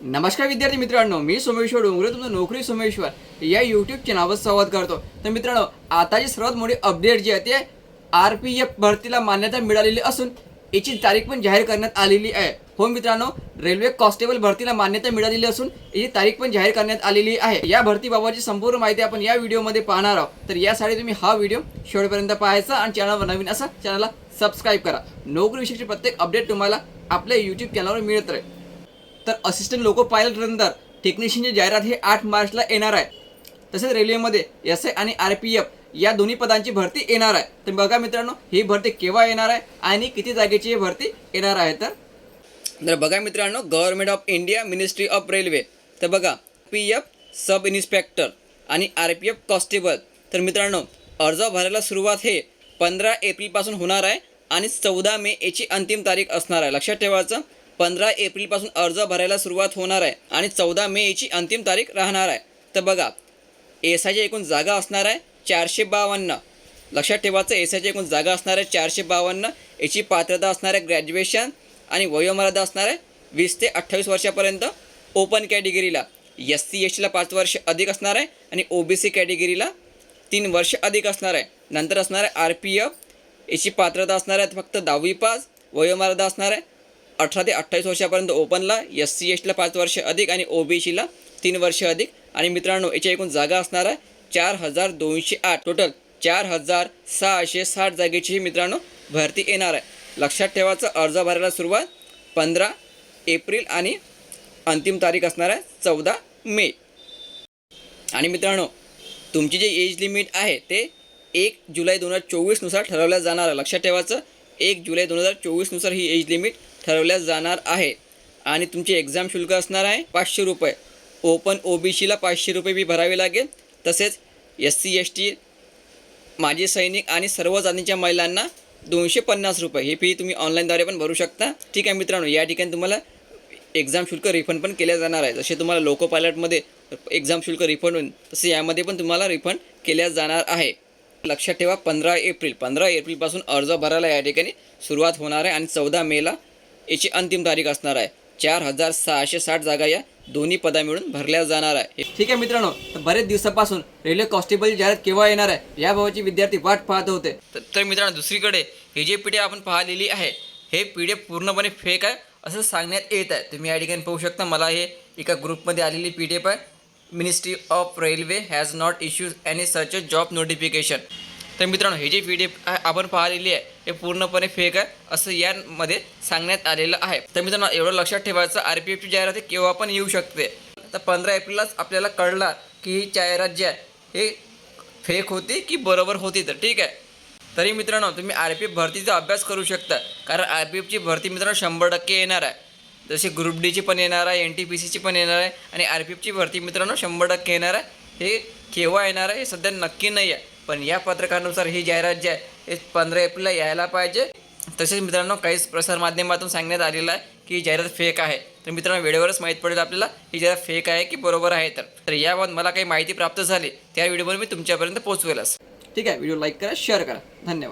नमस्कार विद्यार्थी मित्रांनो मी सोमेश्वर डोंगरे तुमचं नोकरी सोमेश्वर. या यूट्यूब चॅनलवर संवाद करतो. तर मित्रांनो आताची सर्वात मोठी अपडेट जी आहे ते आर पी एफ भरतीला मान्यता मिळालेली असून याची तारीख पण जाहीर करण्यात आलेली आहे. हो मित्रांनो रेल्वे कॉन्स्टेबल भरतीला मान्यता मिळालेली असून याची तारीख पण जाहीर करण्यात आलेली आहे. या भरतीबाबतची संपूर्ण माहिती आपण या व्हिडिओमध्ये पाहणार आहोत. तर यासाठी तुम्ही हा व्हिडिओ शेवटपर्यंत पाहायचा आणि चॅनलवर नवीन असा चॅनलला सबस्क्राईब करा. नोकरीविषयीची प्रत्येक अपडेट तुम्हाला आपल्या यूट्यूब चॅनलवर मिळत राहील. तर असिस्टंट लोको पायलट टेक्निशियनची जाहिरात ही आठ मार्चला येणार आहे. तसेच रेल्वेमध्ये एस आय आणि आर पी एफ या दोन्ही पदांची भरती येणार आहे. तर बघा मित्रांनो ही भरती केव्हा येणार आहे आणि किती जागेची ही भरती येणार आहे तर? तर बघा मित्रांनो government of India ministry of railway तर बघा पी एफ सब इन्स्पेक्टर आणि आर पी एफ कॉन्स्टेबल तर मित्रांनो अर्ज भरायला सुरुवात हे पंधरा एप्रिलपासून होणार आहे आणि चौदा मे याची अंतिम तारीख असणार आहे. लक्षात ठेवायचं पंधरा एप्रिलपासून अर्ज भरायला सुरुवात होणार आहे आणि चौदा मे याची अंतिम तारीख राहणार आहे. तर बघा एस आयच्या एकूण जागा असणार आहे चारशे बावन्न. लक्षात ठेवायचं एस आयच्या एकूण जागा असणार आहे चारशे बावन्न. याची पात्रता असणार आहे ग्रॅज्युएशन आणि वयोमर्यादा असणार आहे वीस ते अठ्ठावीस वर्षापर्यंत ओपन कॅटेगरीला. एस सी एस टीला पाच वर्ष अधिक असणार आहे आणि ओ बी सी कॅटेगरीला तीन वर्ष अधिक असणार आहे. नंतर असणार आहे आर पी एफ. याची पात्रता असणार आहे फक्त दहावी पास वयोमर्यादा असणार आहे अठरा ते अठ्ठावीस वर्षापर्यंत ओपनला एस सी एस टीला पाच वर्ष अधिक आणि ओ बी सीला तीन वर्ष अधिक. आणि मित्रांनो याच्या एकूण जागा असणार आहे चार हजार दोनशे आठ. टोटल चार हजार सहाशे साठ जागेचीही मित्रांनो भरती येणार आहे. लक्षात ठेवायचं अर्ज भरायला सुरुवात पंधरा एप्रिल आणि अंतिम तारीख असणार आहे चौदा मे. आणि मित्रांनो तुमची जी एज लिमिट आहे ते एक जुलै दोन हजार चोवीसनुसार ठरवल्या जाणार आहे. लक्षात ठेवायचं एक जुलै दोन हजार चोवीसनुसार ही एज लिमिट ठरवल्या जाणार आहे. आणि तुमचे एक्झाम शुल्क असणार आहे पाचशे रुपये. ओपन ओ बी सीला पाचशे रुपये बी भरावे लागेल. तसेच एस सी एस टी माजी सैनिक आणि सर्व जातीच्या महिलांना दोनशे पन्नास रुपये. ही फी तुम्ही ऑनलाईनद्वारे पण भरू शकता. ठीक आहे मित्रांनो या ठिकाणी तुम्हाला एक्झाम शुल्क रिफंड पण केल्या जाणार आहे. जसे तुम्हाला लोको पायलटमध्ये एक्झाम शुल्क रिफंड होईल तसे यामध्ये पण तुम्हाला रिफंड केल्या जाणार आहे. लक्षात ठेवा पंधरा एप्रिल पंधरा एप्रिलपासून अर्ज भरायला या ठिकाणी सुरुवात होणार आहे आणि चौदा मेला याची अंतिम तारीख असणार आहे. चार हजार सहाशे साठ जागा या दोन्ही पदा मिळून भरल्या जाणार आहे. ठीक आहे मित्रांनो तर बरेच दिवसापासून रेल्वे कॉन्स्टेबल जाहिरात केव्हा येणार आहे याबाबतची विद्यार्थी वाट पाहत होते. तर- तर मित्रांनो दुसरीकडे ही जी पी डी आपण पाहिलेली आहे हे पी डी एफ पूर्णपणे फेक आहे असं सांगण्यात येत आहे. तुम्ही या ठिकाणी पाहू शकता मला हे एका ग्रुपमध्ये आलेली पी डी एफ आहे. Ministry of railway has not issues any such a job notification तर मित्रांनो हे जे पी डी एफ आपण पाहिलेली आहे हे पूर्णपणे फेक आहे असं यामध्ये सांगण्यात आलेलं आहे. तर मित्रांनो एवढं लक्षात ठेवायचं आर पी एफची जाहिरात केव्हा पण येऊ शकते. तर पंधरा एप्रिललाच आपल्याला कळला की ही जाहिरात जी आहे हे फेक होती की बरोबर होती तर ठीक आहे. तरी मित्रांनो तुम्ही आर पी एफ भरतीचा अभ्यास करू शकता कारण आर पी एफची भरती मित्रांनो शंभर टक्के येणार आहे. जसे ग्रुप डीची पण येणार आहे एन टी पी सीची पण येणार आहे आणि आर पी एफची भरती मित्रांनो शंभर टक्के येणार आहे. हे केव्हा येणार आहे हे सध्या नक्की नाही आहे. पण या पत्रकानुसार ही जाहिरात जी आहे हे पंधरा एप्रिलला यायला पाहिजे. तसेच मित्रांनो काहीच प्रसारमाध्यमातून सांगण्यात आलेलं आहे की ही जाहिरात फेक आहे. तर मित्रांनो वेळेवरच माहीत पडेल आपल्याला ही जाहिरात फेक आहे की बरोबर आहे तर. तर याबाबत मला काही माहिती प्राप्त झाली त्या व्हिडिओवर मी तुमच्यापर्यंत पोहोचवेलच. ठीक आहे व्हिडिओ लाईक करा शेअर करा. धन्यवाद.